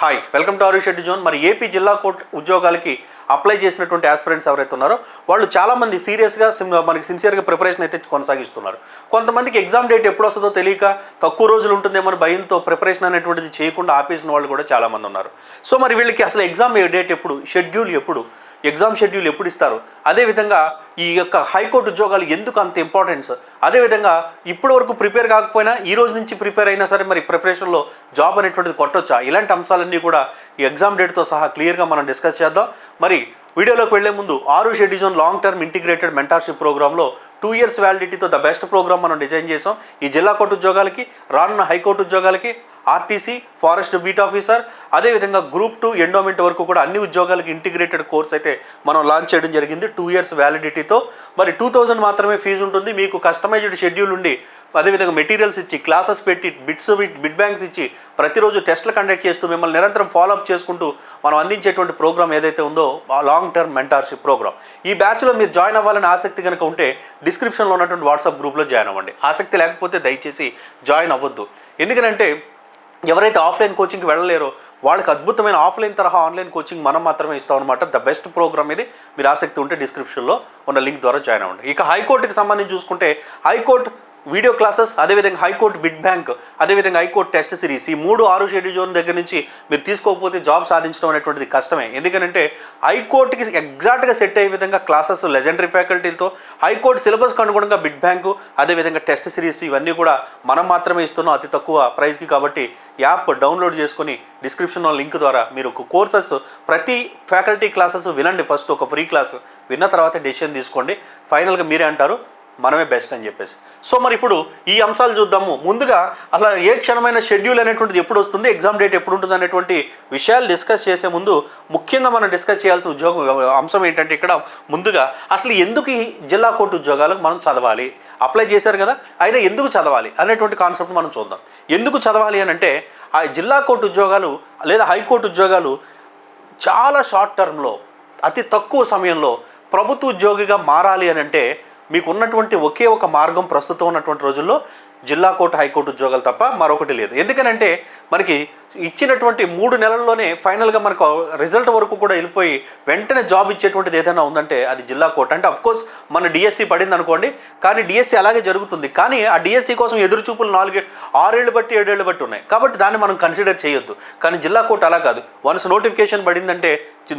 Hi welcome to ఆరు షెడ్డి zone మరి ఏపీ జిల్లా కోర్టు ఉద్యోగాలకి అప్లై చేసినటువంటి ఆస్పిరెంట్స్ ఎవరైతే ఉన్నారో వాళ్ళు చాలామంది సీరియస్గా సిమ్ మనకి సిన్సియర్గా ప్రిపరేషన్ అయితే కొనసాగిస్తున్నారు. కొంతమందికి ఎగ్జామ్ డేట్ ఎప్పుడు వస్తుందో తెలియక తక్కువ రోజులు ఉంటుందేమో అని భయంతో ప్రిపరేషన్ అనేటువంటిది చేయకుండా ఆపేసిన వాళ్ళు కూడా చాలామంది ఉన్నారు. సో మరి వీళ్ళకి అసలు ఎగ్జామ్ డేట్ ఎప్పుడు షెడ్యూల్ ఎప్పుడు ఎగ్జామ్ షెడ్యూల్ ఎప్పుడు ఇస్తారు? అదేవిధంగా ఈ యొక్క హైకోర్టు ఉద్యోగాలు ఎందుకు అంత ఇంపార్టెన్స్ అదేవిధంగా ఇప్పటి వరకు ప్రిపేర్ కాకపోయినా ఈ రోజు నుంచి ప్రిపేర్ అయినా సరే మరి ప్రిపరేషన్లో జాబ్ అనేటువంటిది కొట్టొచ్చా? ఇలాంటి అంశాలన్నీ కూడా ఈ ఎగ్జామ్ డేట్తో సహా క్లియర్గా మనం డిస్కస్ చేద్దాం. మరి వీడియోలోకి వెళ్ళే ముందు ఆరు షెడ్యూజన్ లాంగ్ టర్మ్ ఇంటిగ్రేటెడ్ మెంటార్షిప్ ప్రోగ్రాంలో టూ ఇయర్స్ వ్యాలిడిటీతో ద బెస్ట్ ప్రోగ్రామ్ మనం డిజైన్ చేసాం. ఈ జిల్లా కోర్టు ఉద్యోగాలకి రానున్న హైకోర్టు ఉద్యోగాలకి ఆర్టీసీ ఫారెస్ట్ బీట్ ఆఫీసర్ అదేవిధంగా గ్రూప్ టూ ఎండోమెంట్ వరకు కూడా అన్ని ఉద్యోగాలకి ఇంటిగ్రేటెడ్ కోర్స్ అయితే మనం లాంచ్ చేయడం జరిగింది. టూ ఇయర్స్ వ్యాలిడిటీతో. మరి టూ థౌజండ్ మాత్రమే ఫీజు ఉంటుంది. మీకు కస్టమైజ్డ్ షెడ్యూల్ ఉండి అదేవిధంగా మెటీరియల్స్ ఇచ్చి క్లాసెస్ పెట్టి బిట్స్ బిట్ బ్యాంక్స్ ఇచ్చి ప్రతిరోజు టెస్ట్లు కండక్ట్ చేస్తూ మిమ్మల్ని నిరంతరం ఫాలోఅప్ చేసుకుంటూ మనం అందించేటువంటి ప్రోగ్రామ్ ఏదైతే ఉందో ఆ లాంగ్ టర్మ్ మెంటార్షిప్ ప్రోగ్రామ్. ఈ బ్యాచ్లో మీరు జాయిన్ అవ్వాలని ఆసక్తి కనుక ఉంటే డిస్క్రిప్షన్లో ఉన్నటువంటి వాట్సాప్ గ్రూప్లో జాయిన్ అవ్వండి. ఆసక్తి లేకపోతే దయచేసి జాయిన్ అవ్వద్దు. ఎందుకంటే ఎవరైతే ఆఫ్లైన్ కోచింగ్కి వెళ్ళలేరో వాళ్ళకి అద్భుతమైన ఆఫ్లైన్ తరహా ఆన్లైన్ కోచింగ్ మనం మాత్రమే ఇస్తాం అనమాట ద బెస్ట్ ప్రోగ్రామ్ ఇది. మీరు ఆసక్తి ఉంటే డిస్క్రిప్షన్లో ఉన్న లింక్ ద్వారా జాయిన్ అవ్వండి. ఇక హైకోర్టుకి సంబంధించి చూసుకుంటే హైకోర్టు వీడియో క్లాసెస్ అదేవిధంగా హైకోర్టు బిడ్ బ్యాంక్ అదేవిధంగా హైకోర్టు టెస్ట్ సిరీస్ ఈ మూడు ఆరు షెడ్యూల్ జోన్ దగ్గర నుంచి మీరు తీసుకోకపోతే జాబ్ సాధించడం అనేటువంటిది కష్టమే. ఎందుకంటే హైకోర్టుకి ఎగ్జాక్ట్గా సెట్ అయ్యే విధంగా క్లాసెస్ లెజెండరీ ఫ్యాకల్టీలతో హైకోర్టు సిలబస్కి అనుగుణంగా బిడ్ బ్యాంకు అదేవిధంగా టెస్ట్ సిరీస్ ఇవన్నీ కూడా మనం మాత్రమే ఇస్తున్నాం అతి తక్కువ ప్రైస్కి కాబట్టి యాప్ డౌన్లోడ్ చేసుకొని డిస్క్రిప్షన్లో లింక్ ద్వారా మీరు కోర్సెస్ ప్రతి ఫ్యాకల్టీ క్లాసెస్ వినండి. ఫస్ట్ ఒక ఫ్రీ క్లాస్ విన్న తర్వాత డెసిషన్ తీసుకోండి. ఫైనల్గా మీరే అంటారు మనమే బెస్ట్ అని చెప్పేసి. సో మరి ఇప్పుడు ఈ అంశాలు చూద్దాము. ముందుగా అసలు ఏ క్షణమైన షెడ్యూల్ అనేటువంటిది ఎప్పుడు వస్తుంది ఎగ్జామ్ డేట్ ఎప్పుడు ఉంటుంది అనేటువంటి విషయాలు డిస్కస్ చేసే ముందు ముఖ్యంగా మనం డిస్కస్ చేయాల్సిన ఉద్యోగం అంశం ఏంటంటే ఇక్కడ ముందుగా అసలు ఎందుకు ఈ జిల్లా కోర్టు ఉద్యోగాలకు మనం చదవాలి? అప్లై చేశారు కదా అయినా ఎందుకు చదవాలి అనేటువంటి కాన్సెప్ట్ మనం చూద్దాం. ఎందుకు చదవాలి అని అంటే ఆ జిల్లా కోర్టు ఉద్యోగాలు లేదా హైకోర్టు ఉద్యోగాలు చాలా షార్ట్ టర్మ్లో అతి తక్కువ సమయంలో ప్రభుత్వ ఉద్యోగిగా మారాలి అని అంటే మీకు ఉన్నటువంటి ఒకే ఒక మార్గం ప్రస్తుతం ఉన్నటువంటి రోజుల్లో జిల్లా కోర్టు హైకోర్టు ఉద్యోగాలు తప్ప మరొకటి లేదు. ఎందుకనంటే మనకి ఇచ్చినటువంటి మూడు నెలల్లోనే ఫైనల్గా మనకు రిజల్ట్ వరకు కూడా వెళ్ళిపోయి వెంటనే జాబ్ ఇచ్చేటువంటిది ఏదైనా ఉందంటే అది జిల్లా కోర్టు. అంటే కోర్స్ మన డిఎస్సి పడింది అనుకోండి కానీ డిఎస్సి అలాగే జరుగుతుంది. కానీ ఆ డిఎస్సి కోసం ఎదురుచూపులు నాలుగే ఆరేళ్ళు బట్టి ఏడేళ్ళు బట్టి ఉన్నాయి. కాబట్టి దాన్ని మనం కన్సిడర్ చేయొద్దు. కానీ జిల్లా కోర్టు అలా కాదు. వన్స్ నోటిఫికేషన్ పడిందంటే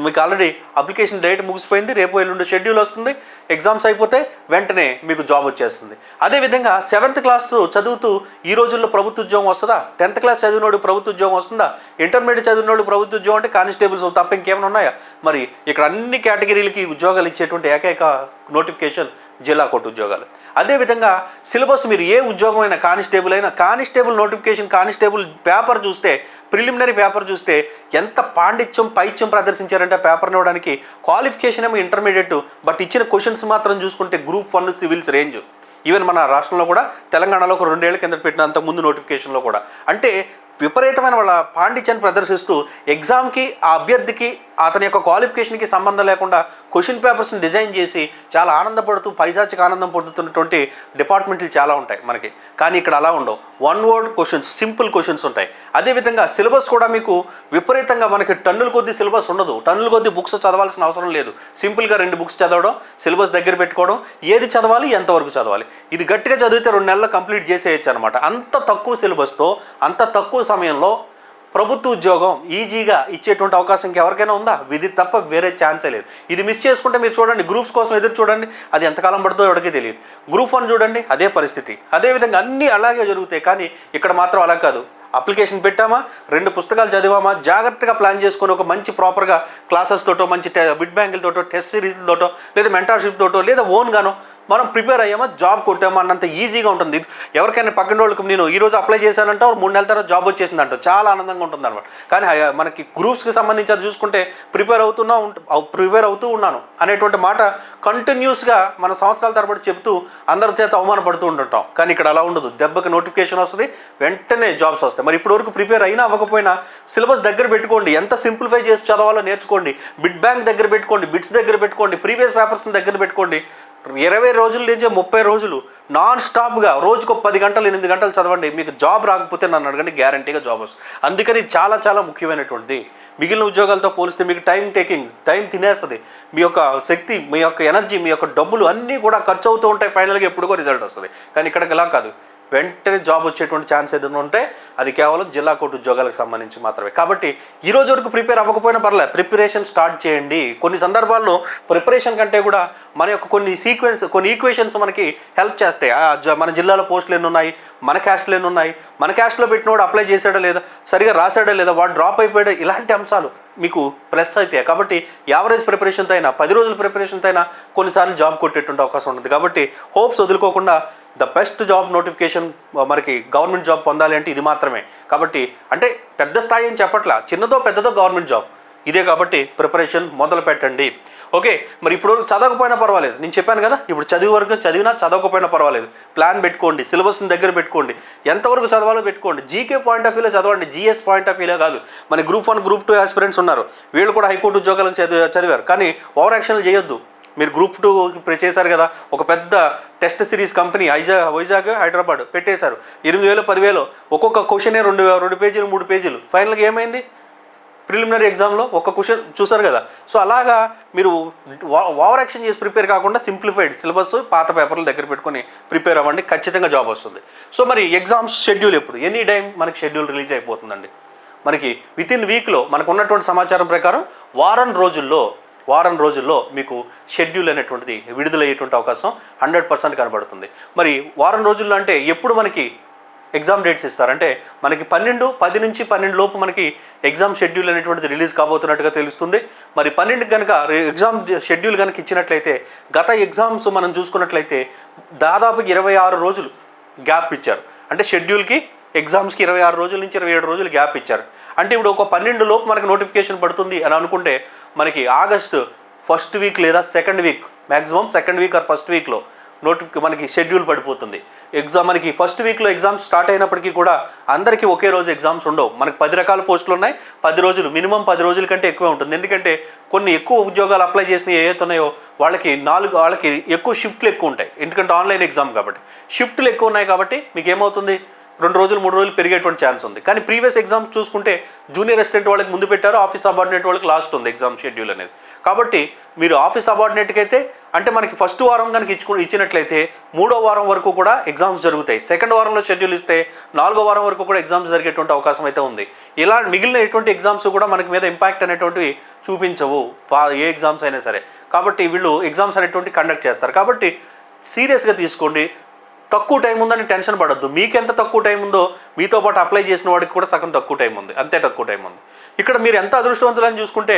మీకు ఆల్రెడీ అప్లికేషన్ డేట్ ముగిసిపోయింది రేపు ఎల్లుండి షెడ్యూల్ వస్తుంది ఎగ్జామ్స్ అయిపోతే వెంటనే మీకు జాబ్ వచ్చేస్తుంది. అదేవిధంగా సెవెంత్ క్లాస్ చదువుతూ ఈ రోజుల్లో ప్రభుత్వ ఉద్యోగం వస్తుందా? టెన్త్ క్లాస్ చదివినోడు ప్రభుత్వ ఉద్యోగం వస్తుందా? ఇంటర్మీడియట్ వాళ్ళు ప్రభుత్వ ఉద్యోగం అంటే కానిస్టేబుల్స్ తప్ప ఇంకేమైనా ఉన్నాయా? మరి ఇక్కడ అన్ని కేటగిరీలకి ఉద్యోగాలు ఇచ్చేటువంటి ఏకైక నోటిఫికేషన్ జిల్లా కోర్టు ఉద్యోగాలు. అదేవిధంగా సిలబస్ మీరు ఏ ఉద్యోగం అయినా కానిస్టేబుల్ అయినా కానిస్టేబుల్ నోటిఫికేషన్ కానిస్టేబుల్ పేపర్ చూస్తే ప్రిలిమినరీ పేపర్ చూస్తే ఎంత పాండిత్యం పైత్యం ప్రదర్శించారంటే పేపర్ని ఇవ్వడానికి క్వాలిఫికేషన్ ఏమో ఇంటర్మీడియట్ బట్ ఇచ్చిన క్వశ్చన్స్ మాత్రం చూసుకుంటే group one civils range even మన రాష్ట్రంలో కూడా తెలంగాణలో ఒక రెండేళ్ళ కింద పెట్టిన అంత ముందు నోటిఫికేషన్లో కూడా. అంటే విపరీతమైన వాళ్ళ పాండిత్యాన్ని ప్రదర్శిస్తూ ఎగ్జామ్కి ఆ అభ్యర్థికి అతని యొక్క క్వాలిఫికేషన్కి సంబంధం లేకుండా క్వశ్చన్ పేపర్స్ని డిజైన్ చేసి చాలా ఆనందపడుతూ పైశాచిక ఆనందం పొందుతున్నటువంటి డిపార్ట్మెంట్లు చాలా ఉంటాయి మనకి. కానీ ఇక్కడ అలా ఉండవు. One word questions simple questions ఉంటాయి. అదేవిధంగా సిలబస్ కూడా మీకు విపరీతంగా మనకి టన్నుల కొద్ది సిలబస్ ఉండదు. టన్నుల కొద్ది బుక్స్ చదవాల్సిన అవసరం లేదు. సింపుల్గా రెండు బుక్స్ చదవడం సిలబస్ దగ్గర పెట్టుకోవడం ఏది చదవాలి ఎంతవరకు చదవాలి. ఇది గట్టిగా చదివితే రెండు నెలల్లో కంప్లీట్ చేసేయచ్చు అనమాట అంత తక్కువ సిలబస్తో అంత తక్కువ సమయంలో ప్రభుత్వ ఉద్యోగం ఈజీగా ఇచ్చేటువంటి అవకాశం ఇంకెవరికైనా ఉందా? విధి తప్ప వేరే ఛాన్సే లేదు. ఇది మిస్ చేసుకుంటే మీరు చూడండి గ్రూప్స్ కోసం ఎదురు చూడండి అది ఎంతకాలం పడుతుందో ఎవరికీ తెలియదు. గ్రూప్ వన్ చూడండి అదే పరిస్థితి. అదేవిధంగా అన్నీ అలాగే జరుగుతాయి కానీ ఇక్కడ మాత్రం అలా కాదు. అప్లికేషన్ పెట్టామా? రెండు పుస్తకాలు చదివామా? జాగ్రత్తగా ప్లాన్ చేసుకొని ఒక మంచి ప్రాపర్గా క్లాసెస్ తోటో మంచి బిడ్ బ్యాంకులతోటో టెస్ట్ సిరీస్లతోటో లేదా మెంటర్షిప్ తోటో లేదా ఓన్గానో మనం ప్రిపేర్ అయ్యామా? జాబ్ కొట్టామా? అన్నంత ఈజీగా ఉంటుంది. ఎవరికైనా పక్కన వాళ్ళకి నేను ఈ రోజు అప్లై చేశానంటే మూడు నెలల తర్వాత జాబ్ వచ్చేసింది అంట చాలా ఆనందంగా ఉంటుంది అనమాట కానీ మనకి గ్రూప్స్కి సంబంధించి అది చూసుకుంటే ప్రిపేర్ అవుతున్నా ప్రిపేర్ అవుతూ ఉన్నాను అనేటువంటి మాట కంటిన్యూస్గా మన సంవత్సరాల తరబడి చెప్తూ అందరి చేత అవమానపడుతూ ఉంటుంటాం. కానీ ఇక్కడ అలా ఉండదు. దెబ్బకి నోటిఫికేషన్ వస్తుంది వెంటనే జాబ్స్ వస్తాయి. మరి ఇప్పటివరకు ప్రిపేర్ అయినా అవ్వకపోయినా సిలబస్ దగ్గర పెట్టుకోండి. ఎంత సింప్లిఫై చేసి చదవాలో నేర్చుకోండి. బిడ్ బ్యాంక్ దగ్గర పెట్టుకోండి బిట్స్ దగ్గర పెట్టుకోండి ప్రీవియస్ పేపర్స్ దగ్గర పెట్టుకోండి. ఇరవై రోజుల నుంచి ముప్పై రోజులు నాన్ స్టాప్గా రోజుకు పది గంటలు ఎనిమిది గంటలు చదవండి. మీకు జాబ్ రాకపోతే నన్ను అడగండి గ్యారంటీగా జాబ్ వస్తుంది. అందుకని చాలా చాలా ముఖ్యమైనటువంటిది. మిగిలిన ఉద్యోగాలతో పోలిస్తే మీకు టైం టేకింగ్ టైం తినేస్తుంది. మీ యొక్క శక్తి మీ యొక్క ఎనర్జీ మీ యొక్క డబ్బులు అన్నీ కూడా ఖర్చు అవుతూ ఉంటాయి ఫైనల్గా ఎప్పుడుకో రిజల్ట్ వస్తుంది. కానీ ఇక్కడికి ఇలా కాదు. వెంటనే జాబ్ వచ్చేటువంటి ఛాన్స్ ఏదైనా ఉంటే అది కేవలం జిల్లా కోర్టు ఉద్యోగాలకు సంబంధించి మాత్రమే. కాబట్టి ఈ రోజు వరకు ప్రిపేర్ అవ్వకపోయినా పర్లేదు ప్రిపరేషన్ స్టార్ట్ చేయండి. కొన్ని సందర్భాల్లో ప్రిపరేషన్ కంటే కూడా మన యొక్క కొన్ని సీక్వెన్స్ కొన్ని ఈక్వేషన్స్ మనకి హెల్ప్ చేస్తాయి. మన జిల్లాలో పోస్టులు ఎన్ని ఉన్నాయి మన క్యాస్ట్లు ఎన్ని ఉన్నాయి మన క్యాస్ట్లో పెట్టినవాడు అప్లై చేశాడా లేదా సరిగా రాశాడా లేదా వాడు డ్రాప్ అయిపోయాడా ఇలాంటి అంశాలు మీకు ప్లస్ అయితే కాబట్టి యావరేజ్ ప్రిపరేషన్తో అయినా పది రోజుల ప్రిపరేషన్తో అయినా కొన్నిసార్లు జాబ్ కొట్టేటువంటి అవకాశం ఉంటుంది. కాబట్టి హోప్స్ వదులుకోకుండా ద బెస్ట్ జాబ్ నోటిఫికేషన్ మనకి గవర్నమెంట్ జాబ్ పొందాలి అంటే ఇది మాత్రమే. కాబట్టి అంటే పెద్ద స్థాయి అని చెప్పట్లా చిన్నదో పెద్దదో గవర్నమెంట్ జాబ్ ఇదే కాబట్టి ప్రిపరేషన్ మొదలు పెట్టండి ఓకే మరి ఇప్పుడు చదవకపోయినా పర్వాలేదు. నేను చెప్పాను కదా ఇప్పుడు చదివి వరకు చదివినా చదవకపోయినా పర్వాలేదు. ప్లాన్ పెట్టుకోండి సిలబస్ని దగ్గర పెట్టుకోండి. ఎంతవరకు చదవాలో పెట్టుకోండి. జీకే పాయింట్ ఆఫ్ వ్యూలో చదవండి. జీఎస్ పాయింట్ ఆఫ్ వ్యూలో కాదు. మన group one group two aspirants ఉన్నారు. వీళ్ళు కూడా హైకోర్టు ఉద్యోగాలకు చదివారు. కానీ ఓవర్ యాక్షన్లు చేయొద్దు. మీరు గ్రూప్ టూ చేశారు కదా ఒక పెద్ద టెస్ట్ సిరీస్ కంపెనీ ఐజాగ్ వైజాగ్ హైదరాబాద్ పెట్టేశారు. ఎనిమిది వేలు పదివేలు ఒక్కొక్క క్వశ్చనే రెండు రెండు పేజీలు మూడు పేజీలు ఫైనల్గా ఏమైంది? ప్రిలిమినరీ ఎగ్జామ్లో ఒక క్వశ్చన్ చూసారు కదా. సో అలాగా మీరు ఓవర్ యాక్షన్ చేసి ప్రిపేర్ కాకుండా సింప్లిఫైడ్ సిలబస్ పాత పేపర్లు దగ్గర పెట్టుకొని ప్రిపేర్ అవ్వండి ఖచ్చితంగా జాబ్ వస్తుంది. సో మరి ఎగ్జామ్స్ షెడ్యూల్ ఎప్పుడు? ఎనీ టైం మనకి షెడ్యూల్ రిలీజ్ అయిపోతుందండి. మనకి విత్ ఇన్ వీక్లో మనకు ఉన్నటువంటి సమాచారం ప్రకారం వారం రోజుల్లో వారం రోజుల్లో మీకు షెడ్యూల్ అనేటువంటిది విడుదలయ్యేటువంటి అవకాశం హండ్రెడ్ పర్సెంట్ కనబడుతుంది. మరి వారం రోజుల్లో అంటే ఎప్పుడు మనకి ఎగ్జామ్ డేట్స్ ఇస్తారు. అంటే మనకి పన్నెండు పది నుంచి పన్నెండు లోపు మనకి ఎగ్జామ్ షెడ్యూల్ అనేటువంటిది రిలీజ్ కాబోతున్నట్టుగా తెలుస్తుంది. మరి పన్నెండు కనుక ఎగ్జామ్ షెడ్యూల్ కనుక ఇచ్చినట్లయితే గత ఎగ్జామ్స్ మనం చూసుకున్నట్లయితే దాదాపు ఇరవై ఆరు రోజులు గ్యాప్ ఇచ్చారు. అంటే షెడ్యూల్కి ఎగ్జామ్స్కి ఇరవై ఆరు రోజుల నుంచి ఇరవై ఏడు రోజులు గ్యాప్ ఇచ్చారు. అంటే ఇప్పుడు ఒక పన్నెండు లోపు మనకి నోటిఫికేషన్ పడుతుంది అని అనుకుంటే మనకి ఆగస్టు ఫస్ట్ వీక్ లేదా second week maximum second week or first వీక్లో నోటిఫి మనకి షెడ్యూల్ పడిపోతుంది. ఎగ్జామ్ మనకి ఫస్ట్ వీక్లో ఎగ్జామ్స్ స్టార్ట్ అయినప్పటికీ కూడా అందరికీ ఒకే రోజు ఎగ్జామ్స్ ఉండవు. మనకి పది రకాల పోస్టులు ఉన్నాయి. పది రోజులు మినిమం పది రోజుల కంటే ఎక్కువ ఉంటుంది. ఎందుకంటే కొన్ని ఎక్కువ ఉద్యోగాలు అప్లై చేసిన ఏవైతున్నాయో వాళ్ళకి నాలుగు వాళ్ళకి ఎక్కువ షిఫ్ట్లు ఎక్కువ ఉంటాయి. ఎందుకంటే ఆన్లైన్ ఎగ్జామ్ కాబట్టి. షిఫ్ట్లు ఎక్కువ ఉన్నాయి కాబట్టి మీకు ఏమవుతుంది? రెండు రోజులు మూడు రోజులు పెరిగేటువంటి ఛాన్స్ ఉంది. కానీ ప్రీవియస్ ఎగ్జామ్స్ చూసుకుంటే జూనియర్ అసిస్టెంట్ వాళ్ళకి ముందు పెట్టారు ఆఫీస్ అబార్డినేట్ వాళ్ళకి లాస్ట్ ఉంది ఎగ్జామ్ షెడ్యూల్ అనేది. కాబట్టి మీరు ఆఫీస్ అబార్డినేట్కి అయితే అంటే మనకి ఫస్ట్ వారం కనుక ఇచ్చుకు ఇచ్చినట్లయితే మూడో వారం వరకు కూడా ఎగ్జామ్స్ జరుగుతాయి. సెకండ్ వారంలో షెడ్యూల్ ఇస్తే నాలుగో వారం వరకు కూడా ఎగ్జామ్స్ జరిగేటువంటి అవకాశం అయితే ఉంది. ఇలా మిగిలిన ఎటువంటి ఎగ్జామ్స్ కూడా మనకి మీద ఇంపాక్ట్ అనేటువంటివి చూపించవు ఏ ఎగ్జామ్స్ అయినా సరే. కాబట్టి వీళ్ళు ఎగ్జామ్స్ అనేటువంటి కండక్ట్ చేస్తారు. కాబట్టి సీరియస్గా తీసుకోండి. తక్కువ టైం ఉందని టెన్షన్ పడద్దు. మీకు ఎంత తక్కువ టైం ఉందో మీతో పాటు అప్లై చేసిన వాడికి కూడా సగం తక్కువ టైం ఉంది. అంతే తక్కువ టైం ఉంది. ఇక్కడ మీరు ఎంత అదృష్టవంతులని చూసుకుంటే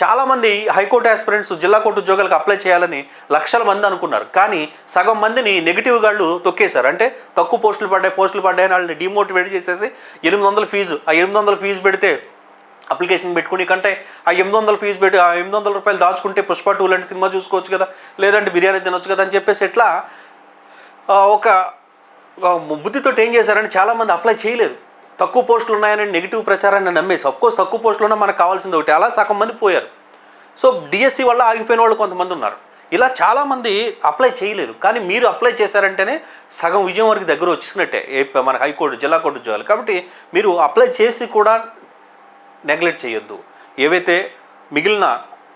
చాలామంది హైకోర్టు ఆస్పిరెంట్స్ జిల్లా కోర్టు ఉద్యోగాలకు అప్లై చేయాలని లక్షల మంది అనుకున్నారు. కానీ సగం మందిని నెగిటివ్ గాళ్ళు తొక్కేశారు. అంటే తక్కువ పోస్టులు పడ్డాయి పోస్టులు పడ్డాయని వాళ్ళని డిమోటివేట్ చేసేసి ఎనిమిది వందల ఫీజు ఆ ఎనిమిది వందల ఫీజు పెడితే అప్లికేషన్ పెట్టుకుని కంటే ఆ ఎనిమిది వందల ఫీజు పెట్టి ఆ ఎనిమిది వందల రూపాయలు దాచుకుంటే పుష్ప టూ లాంటి సినిమా చూసుకోవచ్చు కదా లేదంటే బిర్యానీ తినొచ్చు కదా అని చెప్పేసి ఎట్లా ఒక ఒక బుద్ధితో ఏం చేశారని చాలామంది అప్లై చేయలేదు. తక్కువ పోస్టులు ఉన్నాయని నెగిటివ్ ప్రచారాన్ని నమ్మేసి అఫ్కోర్స్ తక్కువ పోస్టులు ఉన్నా మనకు కావాల్సింది ఒకటి అలా సగం మంది పోయారు. సో డిఎస్సి వల్ల ఆగిపోయిన వాళ్ళు కొంతమంది ఉన్నారు. ఇలా చాలామంది అప్లై చేయలేదు. కానీ మీరు అప్లై చేశారంటేనే సగం విజయం వరకు దగ్గర వచ్చినట్టే. మన హైకోర్టు జిల్లా కోర్టు ఉద్యోగాలు. కాబట్టి మీరు అప్లై చేసి కూడా నెగ్లెక్ట్ చేయొద్దు. ఏవైతే మిగిలిన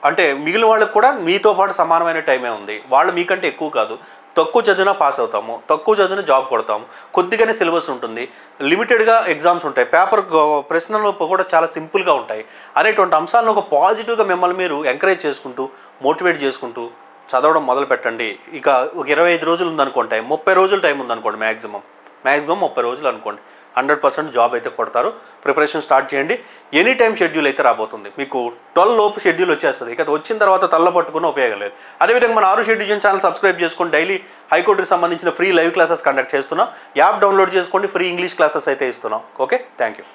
అంటే మిగిలిన వాళ్ళకి కూడా మీతో పాటు సమానమైన టైమే ఉంది. వాళ్ళు మీకంటే ఎక్కువ కాదు. తక్కువ చదివినా పాస్ అవుతాము తక్కువ చదివిన జాబ్ కొడతాము కొద్దిగానే సిలబస్ ఉంటుంది. లిమిటెడ్గా ఎగ్జామ్స్ ఉంటాయి. పేపర్ ప్రశ్నలు కూడా చాలా సింపుల్గా ఉంటాయి. అనేటువంటి అంశాలను ఒక పాజిటివ్గా మిమ్మల్ని మీరు ఎంకరేజ్ చేసుకుంటూ మోటివేట్ చేసుకుంటూ చదవడం మొదలు పెట్టండి. ఇక ఒక ఇరవై ఐదు రోజులు ఉందనుకోండి ముప్పై రోజులు టైం ఉందనుకోండి మ్యాక్సిమం మ్యాక్సిమం ముప్పై రోజులు అనుకోండి. హండ్రెడ్ పర్సెంట్ జాబ్ అయితే కొడతారు. ప్రిపరేషన్ స్టార్ట్ చేయండి. ఎనీ టైం షెడ్యూల్ అయితే రాబోతుంది. మీకు ట్వెల్వ్ లోపు షెడ్యూల్ వచ్చేస్తుంది. ఇక వచ్చిన తర్వాత తల్ల పట్టుకున్న ఉపయోగం లేదు. అదేవిధంగా మన ఆరు షెడ్యూల్ ఛానల్ సబ్స్క్రైబ్ చేసుకొని డైలీ హైకోర్టుకి సంబంధించిన ఫ్రీ లైవ్ క్లాసెస్ కండక్ట్ చేస్తున్నాం. యాప్ డౌన్లోడ్ చేసుకోండి. ఫ్రీ ఇంగ్లీష్ క్లాసెస్ అయితే ఇస్తున్నాం. ఓకే? Thank you